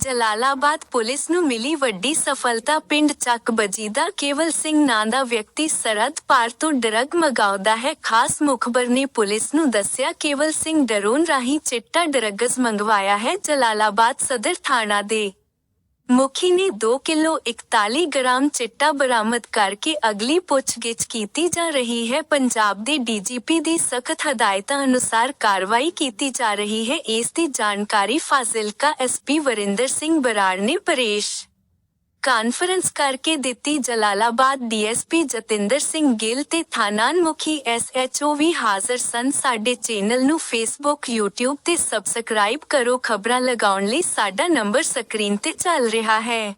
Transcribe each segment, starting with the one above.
Jalalabad police ਨੂੰ ਮਿਲੀ ਵੱਡੀ ਸਫਲਤਾ। ਪਿੰਡ ਚੱਕ ਬਜੀਦਾ ਕੇਵਲ ਸਿੰਘ ਨਾਂ ਦਾ ਵਿਅਕਤੀ ਸਰਹੱਦ ਪਾਰ ਤੋਂ ਡਰੱਗ ਮੰਗਾਉਂਦਾ ਹੈ। ਖਾਸ ਮੁਖਬਰ ਨੇ ਪੁਲਿਸ ਨੂੰ ਦੱਸਿਆ, ਕੇਵਲ ਸਿੰਘ ਡਰੋਨ ਰਾਹੀਂ ਚਿੱਟਾ ਡਰੱਗਸ ਮੰਗਵਾਇਆ ਹੈ ਜਲਾਲਾਬਾਦ ਸਦਰ ਥਾਣਾ ਦੇ। ਮੁਖੀ ਨੇ 2 ਕਿਲੋ 41 ਗ੍ਰਾਮ ਚਿੱਟਾ ਬਰਾਮਦ ਕਰਕੇ ਅਗਲੀ ਪੁੱਛਗਿੱਛ ਕੀਤੀ ਜਾ ਰਹੀ ਹੈ ਪੰਜਾਬ ਦੇ ਡੀਜੀਪੀ ਦੀ ਸਖਤ ਹਦਾਇਤਾਂ ਅਨੁਸਾਰ ਕਾਰਵਾਈ ਕੀਤੀ ਜਾ ਰਹੀ ਹੈ ਇਸ ਦੀ ਜਾਣਕਾਰੀ ਫਾਜ਼ਿਲਕਾ ਐਸਪੀ ਵਰਿੰਦਰ ਸਿੰਘ ਬਰਾੜ ਨੇ ਪਰੇਸ਼ ਕਾਨਫਰੰਸ ਕਰਕੇ ਦਿੱਤੀ ਜਲਾਲਾਬਾਦ ਡੀਐਸਪੀ ਜਤਿੰਦਰ ਸਿੰਘ ਗਿੱਲ ਤੇ ਥਾਨਾਨ ਐਸਐਚਓ ਵੀ ਹਾਜ਼ਰ ਸਨ। ਸਾਡੇ ਚੈਨਲ ਨੂੰ ਫੇਸਬੁੱਕ YouTube ਤੇ ਸਬਸਕ੍ਰਾਈਬ ਕਰੋ। ਖਬਰਾਂ ਲਗਾਉਣ ਲਈ ਸਾਡਾ ਨੰਬਰ ਸਕਰੀਨ ਤੇ ਚੱਲ ਰਿਹਾ ਹੈ।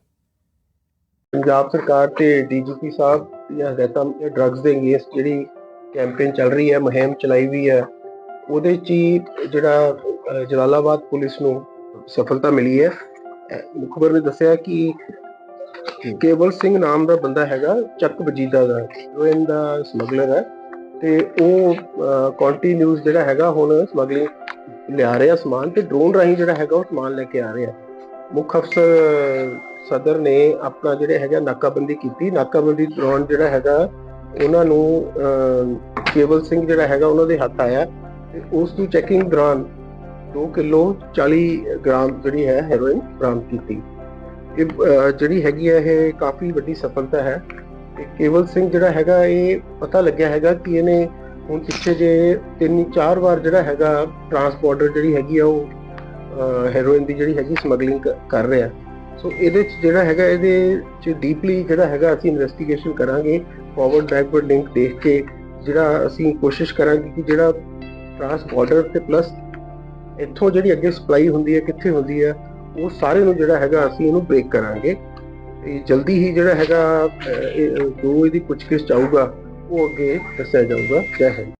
ਪੰਜਾਬ ਸਰਕਾਰ ਤੇ ਡੀਜੀਪੀ ਸਾਹਿਬ ਦੀਆਂ ਹਦਾਇਤਾਂ ਡਰੱਗਸ ਦੇ ਅਗੇਂਸਟ ਜਿਹੜੀ ਕੈਂਪੇਨ ਚੱਲ ਰਹੀ ਹੈ, ਮੁਹਿੰਮ ਚਲਾਈ ਵੀ ਹੈ, ਉਹਦੇ 'ਚ ਜਿਹੜਾ ਜਲਾਲਾਬਾਦ ਪੁਲਿਸ ਨੂੰ ਸਫਲਤਾ ਮਿਲੀ ਹੈ। ਮੁਖਬਰ ਨੇ ਦੱਸਿਆ ਕਿ ਕੇਵਲ ਸਿੰਘ ਨਾਮ ਦਾ ਬੰਦਾ ਹੈਗਾ, ਚੱਕ ਵਜੀਦਾ ਦਾ ਹੈਰੋਇਨ ਦਾ ਸਮਗਲਰ ਹੈ। ਤੇ ਉਹ ਕੰਟੀਨਿਊਸ ਜਿਹੜਾ ਹੈਗਾ, ਹੁਣ ਸਮਗਲਿੰਗ ਲਿਆ ਰਿਹਾ ਸਮਾਨ ਤੇ ਡਰੋਨ ਰਾਹੀਂ ਜਿਹੜਾ ਹੈਗਾ, ਉਹ ਸਮਾਨ ਲੈ ਕੇ ਆ ਰਿਹਾ। ਮੁੱਖ ਅਫਸਰ ਸਦਰ ਨੇ ਆਪਣਾ ਜਿਹੜੇ ਹੈਗਾ ਨਾਕਾਬੰਦੀ ਕੀਤੀ। ਨਾਕਾਬੰਦੀ ਦੌਰਾਨ ਜਿਹੜਾ ਹੈਗਾ, ਉਹਨਾਂ ਨੂੰ ਕੇਵਲ ਸਿੰਘ ਜਿਹੜਾ ਹੈਗਾ, ਉਹਨਾਂ ਦੇ ਹੱਥ ਆਇਆ। ਤੇ ਉਸ ਦੀ ਚੈਕਿੰਗ ਦੌਰਾਨ 2 ਕਿਲੋ 40 ਗ੍ਰਾਮ ਜਿਹੜੀ ਹੈ ਹੈਰੋਇਨ ਬਰਾਮਦ ਕੀਤੀ। ਇਹ ਜਿਹੜੀ ਹੈਗੀ ਹੈ ਇਹ ਕਾਫੀ ਵੱਡੀ ਸਫਲਤਾ ਹੈ। ਤੇ ਕੇਵਲ ਸਿੰਘ ਜਿਹੜਾ ਹੈਗਾ, ਇਹ ਪਤਾ ਲੱਗਿਆ ਹੈਗਾ ਕਿ ਇਹਨੇ ਹੁਣ ਪਿੱਛੇ ਜੇ ਤਿੰਨ, ਚਾਰ ਵਾਰ ਜਿਹੜਾ ਹੈਗਾ ਟਰਾਂਸਪੋਰਟਰ ਜਿਹੜੀ ਹੈਗੀ ਆ, ਉਹ ਹੈਰੋਇਨ ਦੀ ਜਿਹੜੀ ਹੈਗੀ ਸਮਗਲਿੰਗ ਕਰ ਰਿਹਾ। ਸੋ ਇਹਦੇ ਚ ਜਿਹੜਾ ਹੈਗਾ, ਇਹਦੇ ਚ ਡੀਪਲੀ ਜਿਹੜਾ ਹੈਗਾ, ਅਸੀਂ ਇਨਵੈਸਟੀਗੇਸ਼ਨ ਕਰਾਂਗੇ। ਫਾਰਵਰਡ ਬੈਕਵਰਡ ਲਿੰਕ ਦੇਖ ਕੇ ਜਿਹੜਾ ਅਸੀਂ ਕੋਸ਼ਿਸ਼ ਕਰਾਂਗੇ ਕਿ ਜਿਹੜਾ ਟਰਾਂਸ ਬਾਰਡਰ ਤੇ ਪਲੱਸ ਇੱਥੋਂ ਜਿਹੜੀ ਅੱਗੇ ਸਪਲਾਈ ਹੁੰਦੀ ਹੈ, ਕਿੱਥੇ ਹੁੰਦੀ ਹੈ ਉਹ ਸਾਰੇ ਨੂੰ ਜਿਹੜਾ ਹੈਗਾ ਅਸੀਂ ਇਹਨੂੰ ਬ੍ਰੇਕ ਕਰਾਂਗੇ। ਤੇ ਜਲਦੀ ਹੀ ਜਿਹੜਾ ਹੈਗਾ ਜੋ ਇਹਦੀ ਪੁੱਛਗਿੱਛ ਚਾਹੂਗਾ ਉਹ ਅੱਗੇ ਦੱਸਿਆ ਜਾਊਗਾ। ਜੈ ਹਿੰਦ।